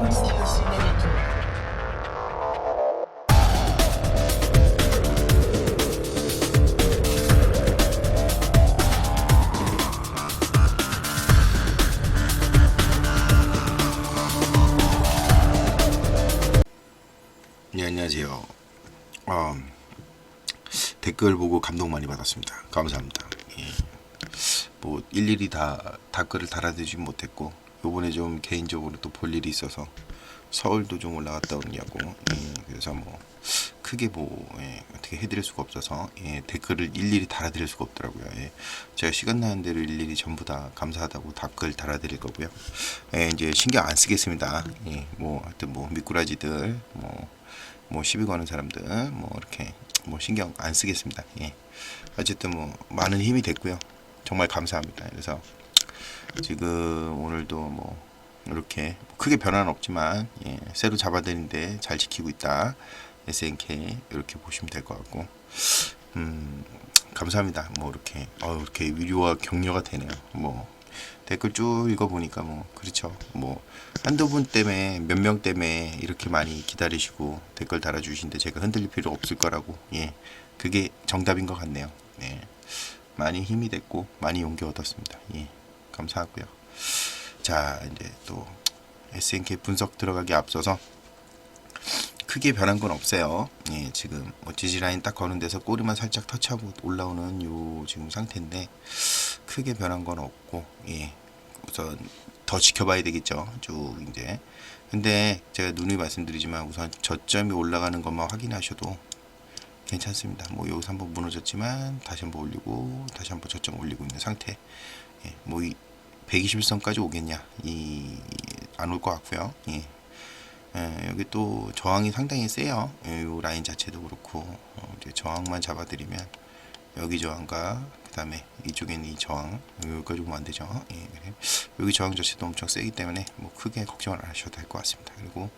네, 안녕하세요. 어, 댓글 보고 감동 많이 받았습니다. 감사합니다. 예. 뭐 일일이 다 댓글을 달아드리지 못했고 요번에 좀 개인적으로 또 볼 일이 있어서 서울도 좀 올라갔다 오냐고 예, 그래서 뭐 크게 뭐 예, 어떻게 해드릴 수가 없어서 예, 댓글을 일일이 달아드릴 수가 없더라고요. 예. 제가 시간 나는 대로 일일이 전부 다 감사하다고 댓글 달아드릴 거고요. 예, 이제 신경 안 쓰겠습니다. 예, 뭐 하여튼 뭐 미꾸라지들 뭐뭐 시비 거는 사람들 뭐 이렇게 뭐 신경 안 쓰겠습니다. 예. 어쨌든 뭐 많은 힘이 됐고요. 정말 감사합니다. 그래서 지금 오늘 도 뭐 이렇게 크게 변화는 없지만 예, 새로 잡아드는데 잘 지키고 있다. SNK 이렇게 보시면 될 것 같고 음 감사합니다. 뭐 이렇게 어 이렇게 위로와 격려가 되네요. 뭐 댓글 쭉 읽어 보니까 뭐 그렇죠. 뭐 한두 분 때문에 몇 명 때문에 이렇게 많이 기다리시고 댓글 달아주시는데 제가 흔들릴 필요 없을 거라고 예 그게 정답인 것 같네요. 네 많이 힘이 됐고 많이 용기 얻었습니다. 예 감사하고요. 자 이제 또 SNK 분석 들어가기 앞서서 크게 변한 건 없어요. 예, 지금 뭐 지지 라인 딱 거는 데서 꼬리만 살짝 터치하고 올라오는 요 지금 상태인데 크게 변한 건 없고 예. 우선 더 지켜봐야 되겠죠. 쭉 이제. 근데 제가 누누이 말씀드리지만 우선 저점이 올라가는 것만 확인하셔도 괜찮습니다. 뭐 여기서 한번 무너졌지만 다시 한번 올리고 다시 한번 저점 올리고 있는 상태. 예, 뭐 이 121선까지 오겠냐? 이 안 올 것 같고요. 예. 예, 여기 또 저항이 상당히 세요. 예, 요 라인 자체도 그렇고 어, 이제 저항만 잡아드리면 여기 저항과 그 다음에 이쪽에는 이 저항 여기까지 보면 안 되죠. 예. 여기 저항 자체도 엄청 세기 때문에 뭐 크게 걱정을 안 하셔도 될 것 같습니다. 그리고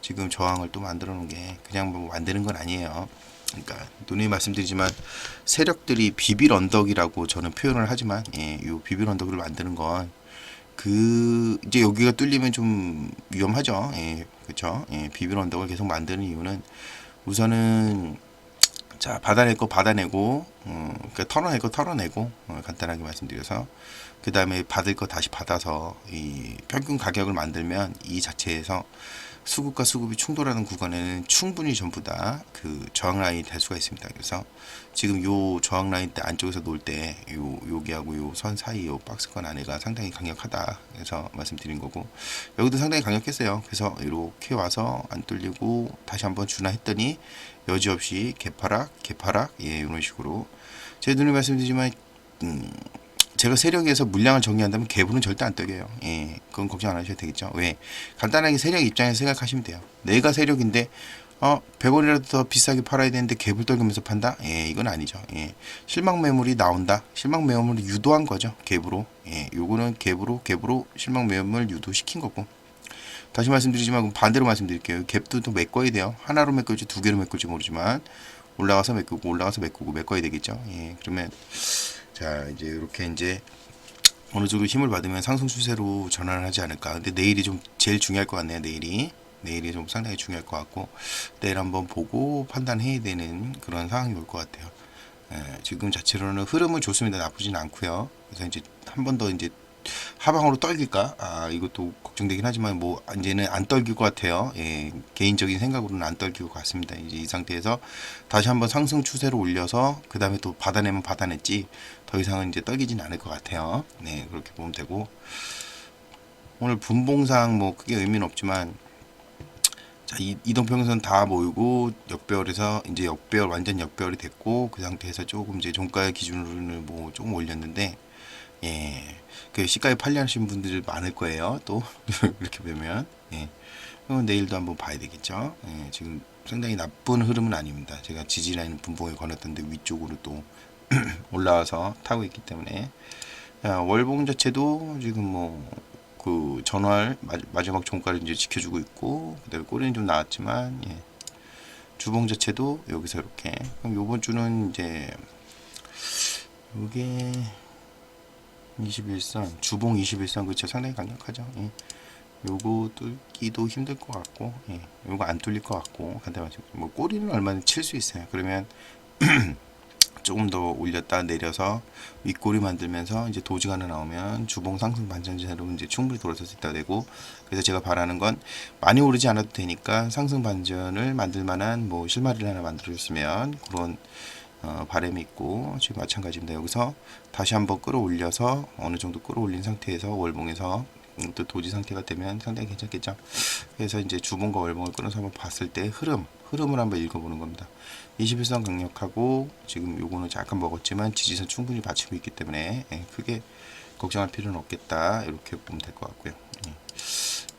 지금 저항을 또 만들어 놓은 게 그냥 뭐 만드는 건 아니에요. 그러니까 누누이 말씀드리지만 세력들이 비빌 언덕이라고 저는 표현을 하지만 예, 요 비빌 언덕을 만드는 건 그 이제 여기가 뚫리면 좀 위험하죠. 예, 그렇죠. 예, 비빌 언덕을 계속 만드는 이유는 우선은 자 받아낼 거 받아내고 어, 그러니까 털어낼 거 털어내고 어, 간단하게 말씀드려서 그 다음에 받을 거 다시 받아서 이 평균 가격을 만들면 이 자체에서 수급과 수급이 충돌하는 구간에는 충분히 전부 다 그 저항 라인이 될 수가 있습니다. 그래서 지금 요 저항 라인 때 안쪽에서 놀 때 요 여기하고 요 선 사이 요 박스권 안에가 상당히 강력하다. 그래서 말씀드린 거고 여기도 상당히 강력했어요. 그래서 이렇게 와서 안 뚫리고 다시 한번 주나 했더니 여지없이 개파락 개파락 예 이런 식으로 제 눈에 말씀드리지만 음, 제가 세력에서 물량을 정리한다면 개불은 절대 안 떠겨요. 예, 그건 걱정 안 하셔도 되겠죠. 왜? 간단하게 세력 입장에서 생각하시면 돼요. 내가 세력인데, 어, 100원이라도 더 비싸게 팔아야 되는데 개불 떨구면서 판다? 예, 이건 아니죠. 예, 실망 매물이 나온다? 실망 매물을 유도한 거죠. 갭으로. 예, 요거는 갭으로, 갭으로 실망 매물 유도시킨 거고. 다시 말씀드리지만 반대로 말씀드릴게요. 갭도 또 메꿔야 돼요. 하나로 메꿀지 두 개로 메꿀지 모르지만 올라가서 메꾸고 올라가서 메꾸고 메꿔야 되겠죠. 예, 그러면 자 이제 이렇게 이제 어느 정도 힘을 받으면 상승 추세로 전환을 하지 않을까. 근데 내일이 좀 제일 중요할 것 같네요. 내일이 내일이 좀 상당히 중요할 것 같고 내일 한번 보고 판단해야 되는 그런 상황이 올 것 같아요. 예, 지금 자체로는 흐름은 좋습니다. 나쁘진 않고요. 그래서 이제 한 번 더 이제 하방으로 떨길까? 아 이것도 걱정되긴 하지만 뭐 이제는 안 떨길 것 같아요. 예, 개인적인 생각으로는 안 떨길 것 같습니다. 이제 이 상태에서 다시 한번 상승 추세로 올려서 그 다음에 또 받아내면 받아냈지 더 이상은 이제 떨기진 않을 것 같아요. 네 그렇게 보면 되고 오늘 분봉상 뭐 크게 의미는 없지만 자, 이, 이동평선 다 모이고 역배열에서 이제 역배열 완전 역배열이 됐고 그 상태에서 조금 이제 종가 기준으로는 뭐 조금 올렸는데 예. 그 시가에 팔려하신 분들이 많을 거예요. 또 이렇게 보면 예. 내일도 한번 봐야 되겠죠. 예. 지금 상당히 나쁜 흐름은 아닙니다. 제가 지지라인 분봉에 걸었던데 위쪽으로 또 올라와서 타고 있기 때문에 자, 월봉 자체도 지금 뭐 그 전월 마- 마지막 종가를 이제 지켜주고 있고 그다음에 꼬리는 좀 나왔지만 예. 주봉 자체도 여기서 이렇게 그럼 요번 주는 이제 요게 21선 주봉 21선 그쵸 상당히 강력하죠. 예. 요거 뚫기도 힘들 것 같고 예, 요거 안 뚫릴 것 같고 말씀 뭐 꼬리는 얼마나 칠 수 있어요. 그러면 조금 더 올렸다 내려서 윗꼬리 만들면서 이제 도지가 하나 나오면 주봉 상승 반전제로 이제 충분히 돌아설 수 있다 되고 그래서 제가 바라는 건 많이 오르지 않아도 되니까 상승 반전을 만들 만한 뭐 실마리를 하나 만들어줬으면 그런 어, 바람이 있고 지금 마찬가지입니다. 여기서 다시 한번 끌어올려서 어느 정도 끌어올린 상태에서 월봉에서 음, 또 도지 상태가 되면 상당히 괜찮겠죠. 그래서 이제 주봉과 월봉을 끌어서 한번 봤을 때 흐름, 흐름을 한번 읽어보는 겁니다. 21선 강력하고 지금 요거는 약간 먹었지만 지지선 충분히 받치고 있기 때문에 예, 크게 걱정할 필요는 없겠다 이렇게 보면 될 것 같고요.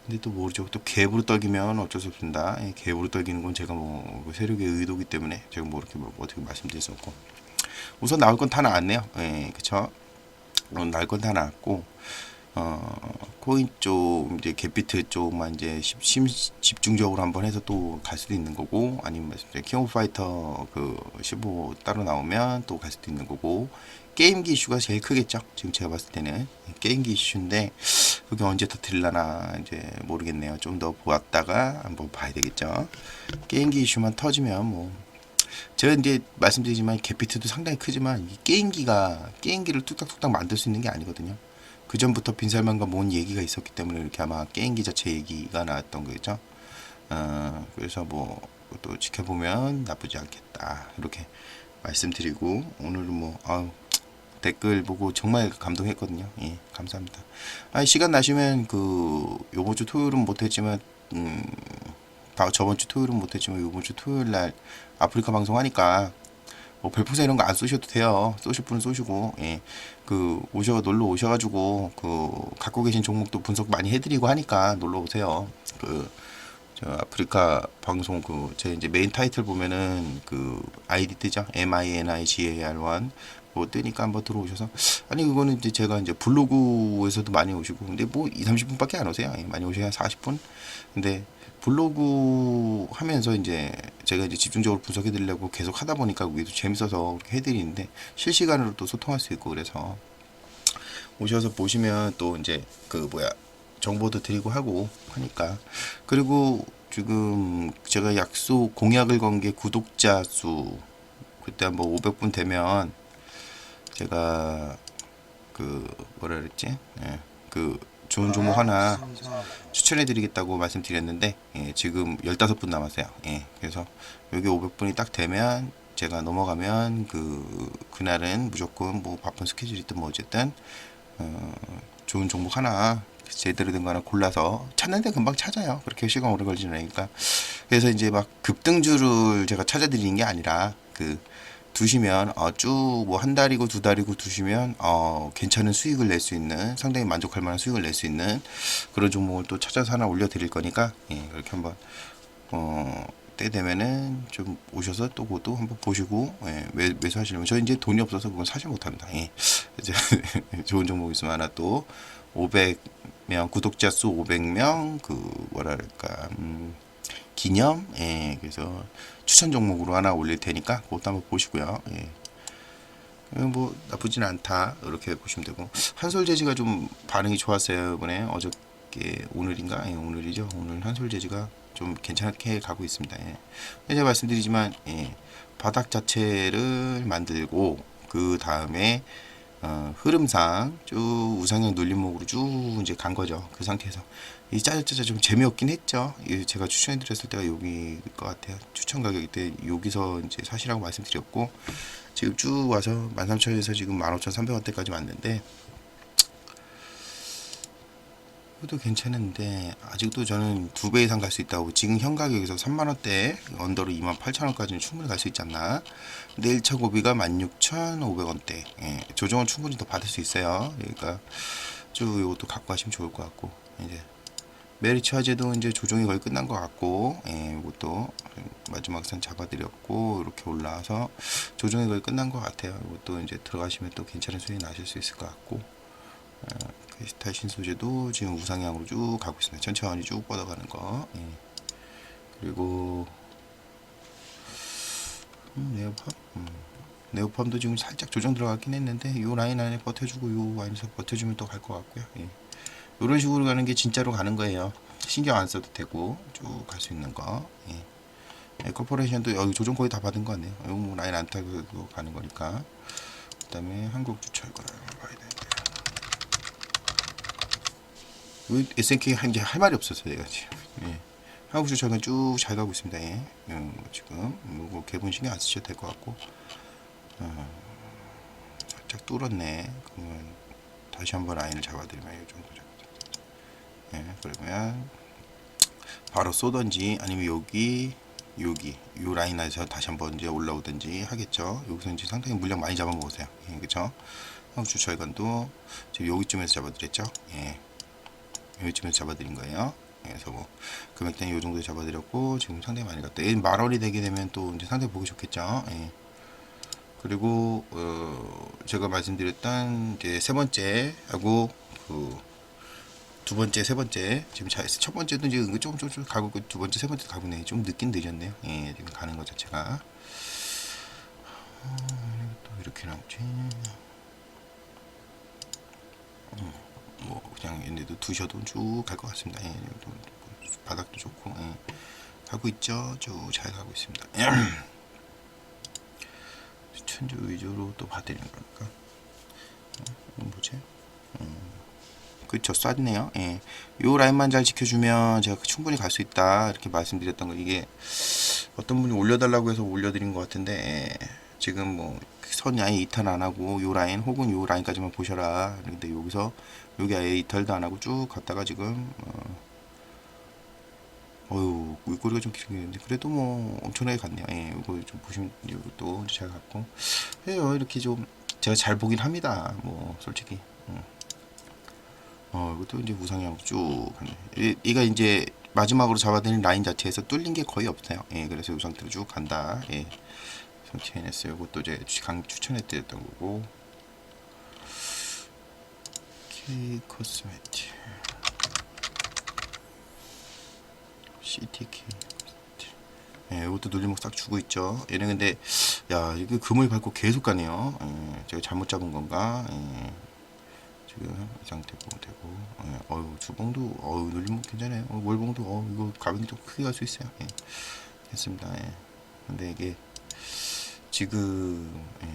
예. 근데 또 모르죠. 또 갭으로 떨기면 어쩔 수 없습니다. 예, 갭으로 떨기는 건 제가 뭐그 세력의 의도기 때문에 제가 뭐 이렇게 뭐 어떻게 말씀드릴 수 없고 우선 나올 건 다 나왔네요. 예, 그쵸? 어, 나올 건 다 나왔고 어, 코인 쪽 이제 갭비트 쪽만 이제 십- 심, 집중적으로 한번 해서 또 갈 수도 있는 거고 아니면 말씀드린 킹 오브 파이터 그 15 따로 나오면 또 갈 수도 있는 거고 게임기 이슈가 제일 크겠죠. 지금 제가 봤을 때는 게임기 이슈인데 그게 언제 터뜨릴라나 이제 모르겠네요. 좀 더 보았다가 한번 봐야 되겠죠. 게임기 이슈만 터지면 뭐 제가 이제 말씀드리지만 갭비트도 상당히 크지만 이 게임기가 게임기를 뚝딱뚝딱 만들 수 있는 게 아니거든요. 그 전부터 빈살만과 뭔 얘기가 있었기 때문에 이렇게 아마 게임기 자체 얘기가 나왔던 거겠죠. 어, 그래서 뭐 또 지켜보면 나쁘지 않겠다 이렇게 말씀드리고 오늘은 뭐 아유, 댓글 보고 정말 감동했거든요. 예, 감사합니다. 아, 시간 나시면 그 요번 주 토요일은 못했지만 음, 다 저번 주 토요일은 못했지만 요번 주 토요일 날 아프리카 방송 하니까 뭐 별풍선 이런 거 안 쏘셔도 돼요. 쏘실 분은 쏘시고 예. 그 오셔 놀러 오셔가지고 그 갖고 계신 종목도 분석 많이 해드리고 하니까 놀러 오세요. 그 저 아프리카 방송 그 제 이제 메인 타이틀 보면은 그 아이디 뜨죠. M I N I G A R 1 뭐 뜨니까 한번 들어오셔서 아니 그거는 이제 제가 이제 블로그에서도 많이 오시고 근데 뭐 2, 30분밖에 안 오세요. 예, 많이 오셔야 40분. 근데 블로그 하면서 이제 제가 이제 집중적으로 분석해 드리려고 계속 하다 보니까 그게 또 재밌어서 그렇게 해 드리는데 실시간으로 또 소통할 수 있고 그래서 오셔서 보시면 또 이제 그 뭐야 정보도 드리고 하고 하니까 그리고 지금 제가 약속 공약을 건 게 구독자 수 그때 한번 500분 되면 제가 그 뭐라 그랬지 예, 그 좋은 종목 하나 추천해 드리겠다고 말씀드렸는데 예, 지금 15분 남았어요. 예, 그래서 여기 500분이 딱 되면 제가 넘어가면 그 그날은 무조건 뭐 바쁜 스케줄이 있든 뭐 어쨌든 어, 좋은 종목 하나 제대로 된 거 하나 골라서 찾는데 금방 찾아요. 그렇게 시간 오래 걸리지 않으니까. 그래서 이제 막 급등주를 제가 찾아드리는 게 아니라 그 두시면 어, 쭉뭐 한 달이고 두 달이고 두시면 어, 괜찮은 수익을 낼 수 있는 상당히 만족할 만한 수익을 낼 수 있는 그런 종목을 또 찾아서 하나 올려드릴 거니까 예, 그렇게 한번 어, 때 되면은 좀 오셔서 또 그것도 한번 보시고 예, 매, 매수하시려면 저 이제 돈이 없어서 그건 사지 못합니다. 예. 이제 좋은 종목 있으면 하나 또 500명 구독자 수 500명 그 뭐랄까 음, 기념 예, 그래서 추천 종목으로 하나 올릴 테니까 그것도 한번 보시고요. 예. 예, 뭐 나쁘진 않다. 이렇게 보시면 되고. 한솔재지가 좀 반응이 좋았어요 이번에. 어저께 오늘인가? 예, 오늘이죠. 오늘 한솔재지가 좀 괜찮게 가고 있습니다. 예. 제가 말씀드리지만 예, 바닥 자체를 만들고 그 다음에 어, 흐름상 쭉 우상향 눌림목으로 쭉 이제 간 거죠. 그 상태에서. 이 짜자짜자 좀 재미없긴 했죠. 이 제가 추천해 드렸을 때가 여기일 것 같아요. 추천 가격이 때 여기서 이제 사시라고 말씀드렸고 지금 쭉 와서 13,000원에서 지금 15,300원대까지 왔는데 그것도 괜찮은데 아직도 저는 두 배 이상 갈 수 있다고 지금 현 가격에서 3만원대 언더로 28,000원까지는 충분히 갈 수 있지 않나. 근데 1차 고비가 16,500원대. 예, 조정은 충분히 더 받을 수 있어요. 그러니까 쭉 이것도 갖고 가시면 좋을 것 같고 이제 메리츠 화재도 이제 조정이 거의 끝난 것 같고 예, 이것도 마지막 선 잡아드렸고 이렇게 올라와서 조정이 거의 끝난 것 같아요. 이것도 이제 들어가시면 또 괜찮은 수익 나실 수 있을 것 같고 어, 크리스탈 신소재도 지금 우상향으로 쭉 가고 있습니다. 천천히 쭉 뻗어가는 거. 예. 그리고 음, 네오팜 음, 네오팜도 지금 살짝 조정 들어갔긴 했는데 이 라인 안에 버텨주고 이 라인에서 버텨주면 또 갈 것 같고요. 예. 이런 식으로 가는 게 진짜로 가는 거예요. 신경 안 써도 되고 쭉 갈 수 있는 거. 예. 예, 코퍼레이션도 여기 조정 거의 다 받은 거 같네요. 뭐 라인 안 타고 가는 거니까. 그 다음에 한국 주철 거 봐야 되는데. 왜 SNK 한게 할 말이 없었어요, 내가 지금. 예. 한국 주철은 쭉잘 가고 있습니다. 예. 음, 지금 뭐 개분 신경 안 쓰셔도 될 것 같고. 어, 살짝 뚫었네. 그러면 다시 한번 라인을 잡아드리면 이 정도 잡아드릴게요. 예, 그러면 바로 쏘던지 아니면 여기 여기 요 라인 에서 다시 한번 이제 올라오든지 하겠죠. 여기서 이제 상당히 물량 많이 잡아먹으세요. 예, 그렇죠. 한국 주철관도 지금 여기쯤에서 잡아드렸죠. 예, 여기쯤에서 잡아드린 거예요. 예, 그래서 뭐 금액대는 요 정도 잡아드렸고 지금 상당히 많이 갔다. 얘만 원이 되게 되면 또 이제 상당히 보기 좋겠죠. 예. 그리고 어 제가 말씀드렸던 이제 세 번째 하고 그 두 번째, 세 번째 지금 자, 첫 번째도 이제 은근 조금 조금 가고 두 번째, 세 번째 가고 있네. 좀 늦긴 늦었네요. 예, 지금 가는 것 자체가 어, 또 이렇게 나오지. 음, 뭐 그냥 얘네도 두셔도 쭉 갈 것 같습니다. 예, 또 바닥도 좋고 예. 가고 있죠. 쭉 잘 가고 있습니다. 천주 위주로 또 봐드리는 거니까. 어, 뭐지? 그쵸 쐈네요. 예. 요 라인만 잘 지켜주면 제가 충분히 갈 수 있다 이렇게 말씀드렸던 거 이게 어떤 분이 올려달라고 해서 올려드린 것 같은데 예. 지금 뭐 선 아예 이탈 안 하고 요 라인 혹은 요 라인까지만 보셔라. 근데 여기서 여기 아예 이탈도 안 하고 쭉 갔다가 지금 어, 어유 윗꼬리가 좀 길겠는데 그래도 뭐 엄청나게 갔네요. 예, 이거 좀 보시면 이것도 잘 갔고 해요. 이렇게 좀 제가 잘 보긴 합니다. 뭐 솔직히. 음. 어, 이것도 이제 우상향 쭉 가네. 이- 이가 이제 마지막으로 잡아드린 라인 자체에서 뚫린 게 거의 없어요. 예, 그래서 이 상태로 쭉 간다. 예. TNS 이것도 이제 강 추천해드렸던 거고. K 코스메틱. CTK. 예, 이것도 눌림목 싹 주고 있죠. 얘는 근데 야 이거 금을 밟고 계속 가네요. 예, 제가 잘못 잡은 건가? 예. 지금 이 상태고 되고 예, 어유 주봉도 어유 눌림목 괜찮아요 어, 월봉도 어 이거 가격이 좀 크게 갈 수 있어요 예. 됐습니다 예. 근데 이게 지금 예,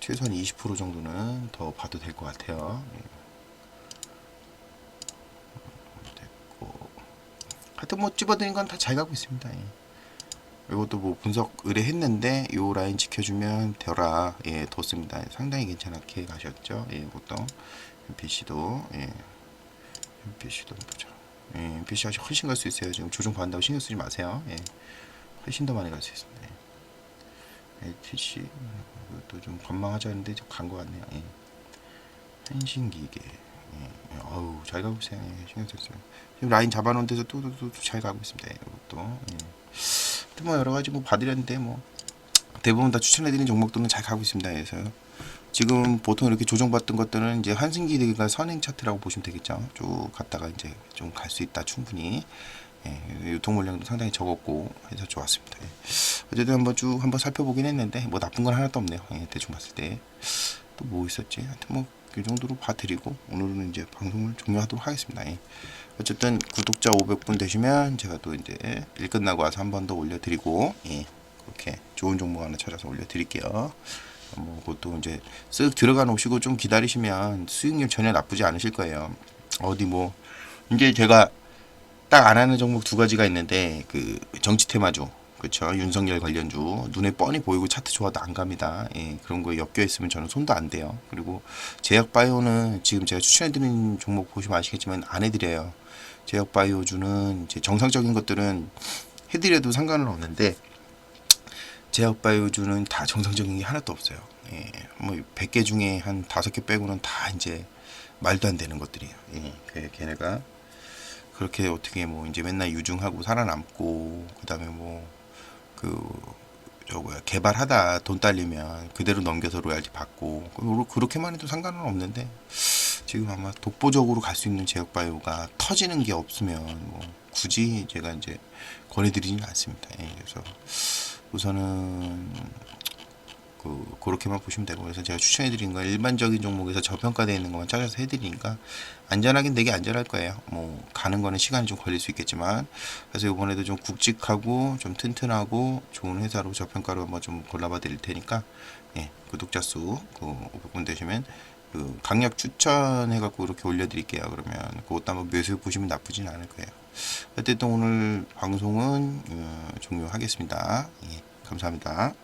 최소한 20% 정도는 더 봐도 될 것 같아요. 예. 됐고. 하여튼 뭐 집어드린 건다 잘 가고 있습니다. 예. 이것도 뭐 분석 의뢰했는데 요 라인 지켜주면 되라. 예 뒀습니다. 상당히 괜찮게 가셨죠? 예 이것도 NPC도. 예. NPC도 보자 예 NPC 아직 훨씬 갈 수 있어요. 지금 조정 받는다고 신경 쓰지 마세요. 예. 훨씬 더 많이 갈 수 있습니다. 예. NPC 이것도 좀 관망하자 했는데 좀간것 같네요. 예. 한신기계. 예, 예, 어우 잘 가고 있어요. 예, 신경 썼어요. 지금 라인 잡아놓은 데서 또또또 잘 가고 있습니다. 예, 이것도. 예. 뭐 여러 가지 뭐 봐드렸는데 뭐 대부분 다 추천해드린 종목들은 잘 가고 있습니다. 그래서 지금 보통 이렇게 조정받던 것들은 이제 한승기가 선행 차트라고 보시면 되겠죠. 쭉 갔다가 이제 좀 갈 수 있다 충분히. 예, 유통 물량도 상당히 적었고 해서 좋았습니다. 예. 어쨌든 한번 쭉 한번 살펴보긴 했는데 뭐 나쁜 건 하나도 없네요. 예, 대충 봤을 때 또 뭐 있었지? 하여튼 뭐 이 정도로 봐드리고 오늘은 이제 방송을 종료하도록 하겠습니다. 예. 어쨌든 구독자 500분 되시면 제가 또 이제 일 끝나고 와서 한 번 더 올려드리고 예, 그렇게 좋은 종목 하나 찾아서 올려드릴게요. 뭐 그것도 이제 쓱 들어가 놓으시고 좀 기다리시면 수익률 전혀 나쁘지 않으실 거예요. 어디 뭐 이제 제가 딱 안 하는 종목 두 가지가 있는데 그 정치 테마주 그렇죠 윤석열 관련주 눈에 뻔히 보이고 차트 좋아도 안 갑니다. 예, 그런 거에 엮여 있으면 저는 손도 안 대요. 그리고 제약 바이오는 지금 제가 추천해드리는 종목 보시면 아시겠지만 안 해드려요. 제약 바이오주는 이제 정상적인 것들은 해드려도 상관은 없는데 제약 바이오주는 다 정상적인 게 하나도 없어요. 예, 뭐 100개 중에 한 5개 빼고는 다 이제 말도 안 되는 것들이에요. 예, 그 걔네가 그렇게 어떻게 뭐 이제 맨날 유중하고 살아남고 그다음에 뭐 그 저 뭐야 개발하다 돈 딸리면 그대로 넘겨서 로얄티 받고 그- 그렇게만 해도 상관은 없는데 지금 아마 독보적으로 갈 수 있는 제약 바이오가 터지는 게 없으면 뭐 굳이 제가 이제 권해드리지는 않습니다. 예, 그래서 우선은 그 그렇게만 보시면 되고 그래서 제가 추천해드린 건 일반적인 종목에서 저평가되어 있는 것만 찾아서 해드리니까 안전하긴 되게 안전할 거예요. 뭐 가는 거는 시간이 좀 걸릴 수 있겠지만 그래서 이번에도 좀 굵직하고 좀 튼튼하고 좋은 회사로 저평가로 한번 좀 골라봐 드릴 테니까 예, 구독자 수 그 500분 되시면 그 강력 추천해갖고 이렇게 올려드릴게요. 그러면 그것도 한번 매수해 보시면 나쁘진 않을 거예요. 어쨌든 오늘 방송은 어, 종료하겠습니다. 예, 감사합니다.